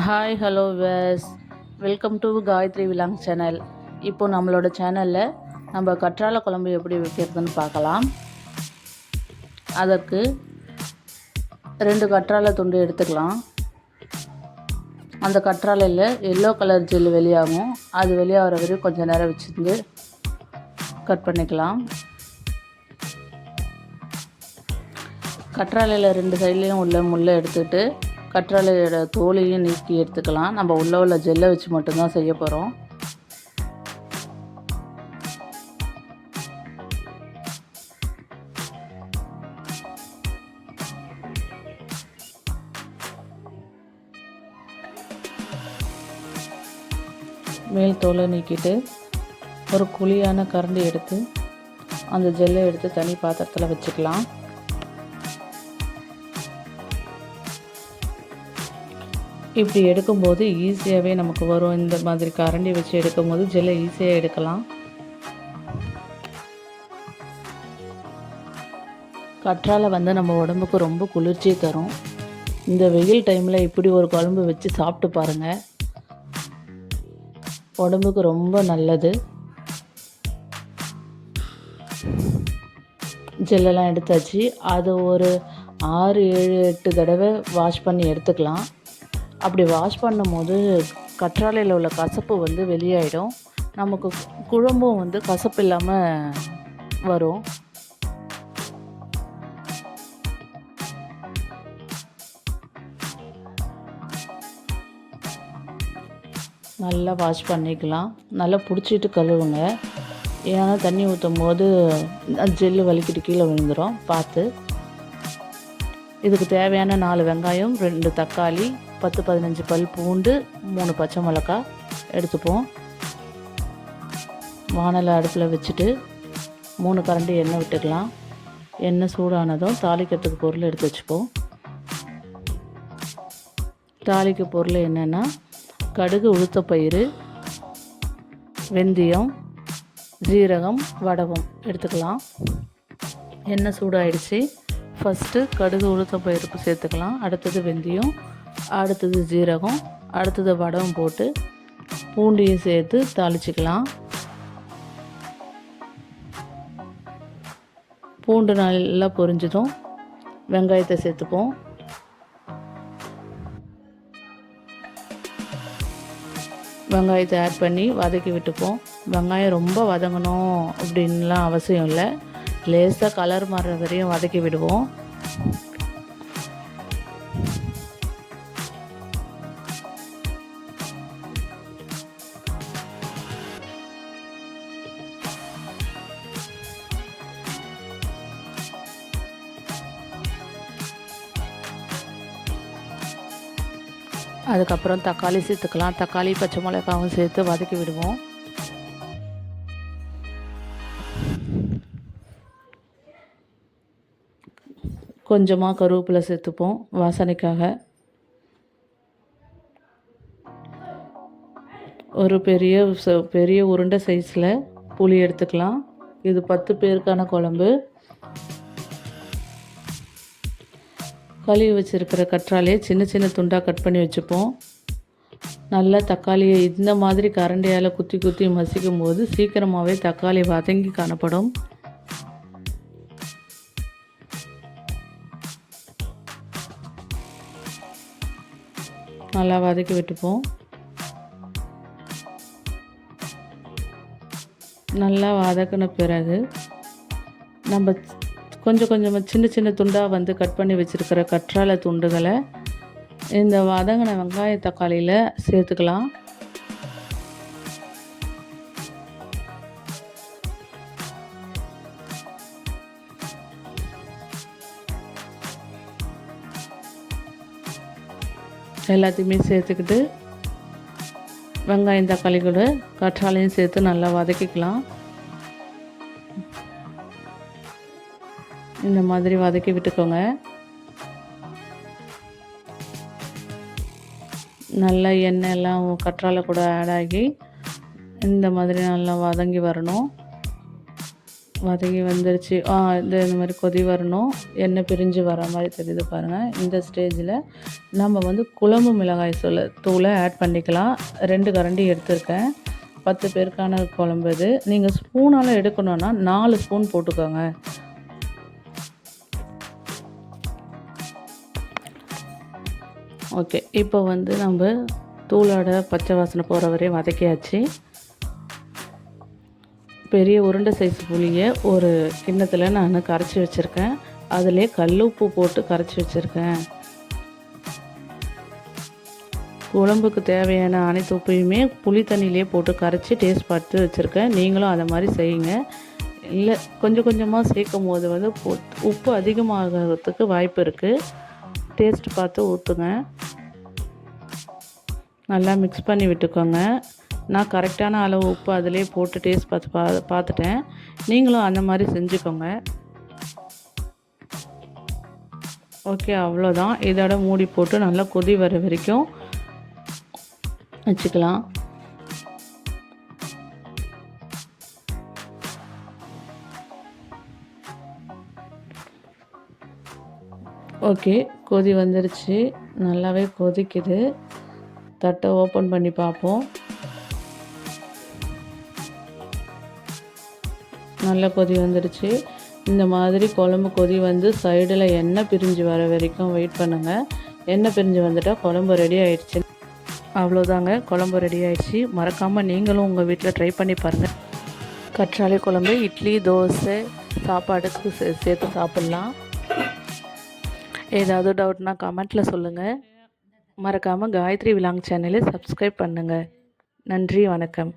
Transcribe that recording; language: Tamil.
Hi hello guys welcome to Gayathri vlog channel இப்போ நம்மளோட சேனலில் நம்ம கற்றாழை குழம்பு எப்படி வைக்கிறதுன்னு பார்க்கலாம். அதற்கு ரெண்டு கற்றாழை துண்டு எடுத்துக்கலாம். அந்த கற்றாழையில் எல்லோ கலர் ஜெல் வெளியாகும். அது வெளியாகிற வரையும் கொஞ்சம் நேரம் வச்சுருந்து கட் பண்ணிக்கலாம். கற்றாழையில் ரெண்டு சைட்லேயும் உள்ள முள்ளை எடுத்துகிட்டு கற்றாழையோட தோலையும் நீக்கி எடுத்துக்கலாம். நம்ம உள்ள உள்ள ஜெல்லை வச்சு மட்டும்தான் செய்ய போகிறோம் மேல் தோலை நீக்கிட்டு ஒரு குழியான கரண்டி எடுத்து அந்த ஜெல்லை எடுத்து தனி பாத்திரத்தில் வச்சுக்கலாம். இப்படி எடுக்கும்போது ஈஸியாகவே நமக்கு வரும். இந்த மாதிரி கரண்டி வச்சு எடுக்கும்போது ஜெல்லை ஈஸியாக எடுக்கலாம். கற்றாழை வந்து நம்ம உடம்புக்கு ரொம்ப குளிர்ச்சி தரும். இந்த வெயில் டைமில் இப்படி ஒரு குழம்பு வச்சு சாப்பிட்டு பாருங்கள் உடம்புக்கு ரொம்ப நல்லது. ஜெல்லெல்லாம் எடுத்தாச்சு. அது ஒரு ஆறு ஏழு எட்டு தடவை வாஷ் பண்ணி எடுத்துக்கலாம். அப்படி வாஷ் பண்ணும்போது கற்றாழையில் உள்ள கசப்பு வந்து வெளியாயிடும். நமக்கு குழம்பும் வந்து கசப்பு இல்லாமல் வரும். நல்லா வாஷ் பண்ணிக்கலாம். நல்லா பிடிச்சிட்டு கழுவுங்க. ஏன்னா தண்ணி ஊற்றும் போது ஜெல்லு வலிக்கிட்டு கீழே விழுந்துடும் பார்த்து. இதுக்கு தேவையான நாலு வெங்காயம் ரெண்டு தக்காளி பத்து பதினஞ்சு பல் பூண்டு மூணு பச்சை மிளகா எடுத்துப்போம். வானலை அடுப்பில் வச்சுட்டு மூணு கரண்டி எண்ணெய் விட்டுக்கலாம். எண்ணெய் சூடானதும் தாளிக்கிறதுக்கு பொருள் எடுத்து வச்சுப்போம். தாளிக்க பொருள் என்னென்னா கடுகு உளுத்தப்பயிறு வெந்தயம் ஜீரகம் வடகம் எடுத்துக்கலாம். எண்ணெய் சூடாயிடுச்சு. ஃபஸ்ட்டு கடுகு உளுத்தப்பயிருக்கு சேர்த்துக்கலாம். அடுத்தது வெந்தயம். அடுத்தது ஜீரகம் அடுத்தது வடகம் போட்டு பூண்டையும் சேர்த்து தாளிச்சிக்கலாம். பூண்டு நல்லா பொரிஞ்சதும் வெங்காயத்தை சேர்த்துப்போம். வெங்காயத்தை ஆட் பண்ணி வதக்கி விட்டுப்போம். வெங்காயம் ரொம்ப வதங்கணும் அப்படின்லாம் அவசியம் இல்லை. லேசாக கலர் மாறுற வரையும் வதக்கி விடுவோம். அதுக்கப்புறம் தக்காளி சேர்த்துக்கலாம். தக்காளி பச்சை மிளகாவும் சேர்த்து வதக்கி விடுவோம். கொஞ்சமாக கருவேப்பிலை சேர்த்துப்போம் வாசனைக்காக. ஒரு பெரிய ச- பெரிய உருண்டை சைஸில் புளி எடுத்துக்கலாம். இது பத்து பேருக்கான குழம்பு. கழுவி வச்சுருக்கிற கற்றாலையை சின்ன சின்ன துண்டாக கட் பண்ணி வச்சுப்போம். நல்லா தக்காளியை இந்த மாதிரி கரண்டியால் குத்தி குத்தி மசிக்கும் போது சீக்கிரமாகவே தக்காளி வதங்கி காணப்படும். நல்லா வதக்கி விட்டுப்போம். நல்லா வதக்கின பிறகு நம்ம கொஞ்சம் கொஞ்சமாக சின்ன சின்ன துண்டாக வந்து கட் பண்ணி வச்சுருக்கிற கற்றாழை துண்டுகளை இந்த வதங்கின வெங்காய தக்காளியில் சேர்த்துக்கலாம். எல்லாத்தையுமே சேர்த்துக்கிட்டு வெங்காயம் தக்காளி கூட கற்றாழையும் சேர்த்து நல்லா வதக்கிக்கலாம். இந்த மாதிரி வதக்கி விட்டுக்கோங்க. நல்லா எண்ணெய் எல்லாம் கற்றாழை கூட ஆட் ஆகி இந்த மாதிரி நல்லா வதங்கி வரணும். வதங்கி வந்துருச்சு. ஆ இந்த இந்த மாதிரி கொதி வரணும். எண்ணெய் பிரிஞ்சு வர மாதிரி தெரியுது பாருங்கள் இந்த ஸ்டேஜில் நம்ம வந்து குழம்பு மிளகாய் சூளை தூளை ஆட் பண்ணிக்கலாம். ரெண்டு கரண்டி எடுத்திருக்கேன். பத்து பேருக்கான குழம்பு இது. நீங்கள் ஸ்பூனால் எடுக்கணுன்னா நாலு ஸ்பூன் போட்டுக்கோங்க. ஓகே இப்போ வந்து நம்ம தூளோட பச்சை வாசனை போகிற வரையும் வதக்கியாச்சு. பெரிய உருண்டை சைஸ் புளியை ஒரு கிண்ணத்தில் நான் கரைச்சி வச்சுருக்கேன். அதிலே கல் உப்பு போட்டு கரைச்சி வச்சுருக்கேன். குழம்புக்கு தேவையான அனைத்து உப்பையுமே புளி தண்ணியிலே போட்டு கரைச்சி டேஸ்ட் பார்த்து வச்சுருக்கேன். நீங்களும் அதை மாதிரி செய்யுங்க. இல்லை கொஞ்சம் கொஞ்சமாக சேர்க்கும் போது வந்து உப்பு அதிகமாகிறதுக்கு வாய்ப்பு இருக்குது டேஸ்ட் பார்த்து ஊற்றுங்க நல்லா மிக்ஸ் பண்ணி விட்டுக்கோங்க. நான் கரெக்டான அளவு உப்பு அதிலே போட்டு டேஸ்ட் பார்த்து பா பார்த்துட்டேன். நீங்களும் அந்த மாதிரி செஞ்சுக்கோங்க. ஓகே அவ்வளோதான் இதோட மூடி போட்டு நல்லா கொதி வர வரைக்கும் வச்சுக்கலாம். ஓகே கொதி வந்துருச்சு. நல்லாவே கொதிக்குது. தட்டை ஓப்பன் பண்ணி பார்ப்போம். நல்ல கொதி வந்துடுச்சு இந்த மாதிரி குழம்பு கொதி வந்து சைடில் எண்ணெய் பிரிஞ்சு வர வரைக்கும் வெயிட் பண்ணுங்கள் எண்ணெய் பிரிஞ்சு வந்துட்டால் குழம்பு ரெடி ஆயிடுச்சு. அவ்வளோதாங்க குழம்பு ரெடி ஆயிடுச்சு. மறக்காமல் நீங்களும் உங்கள் வீட்டில் ட்ரை பண்ணி பாருங்கள் கற்றாழை குழம்பு இட்லி தோசை சாப்பாடுக்கு சே சேர்த்து சாப்பிட்லாம். ஏதாவது டவுட்னா கமெண்ட்டில் சொல்லுங்கள் மறக்காமல் காயத்ரி விலாங் சேனலை சப்ஸ்கிரைப் பண்ணுங்கள் நன்றி வணக்கம்.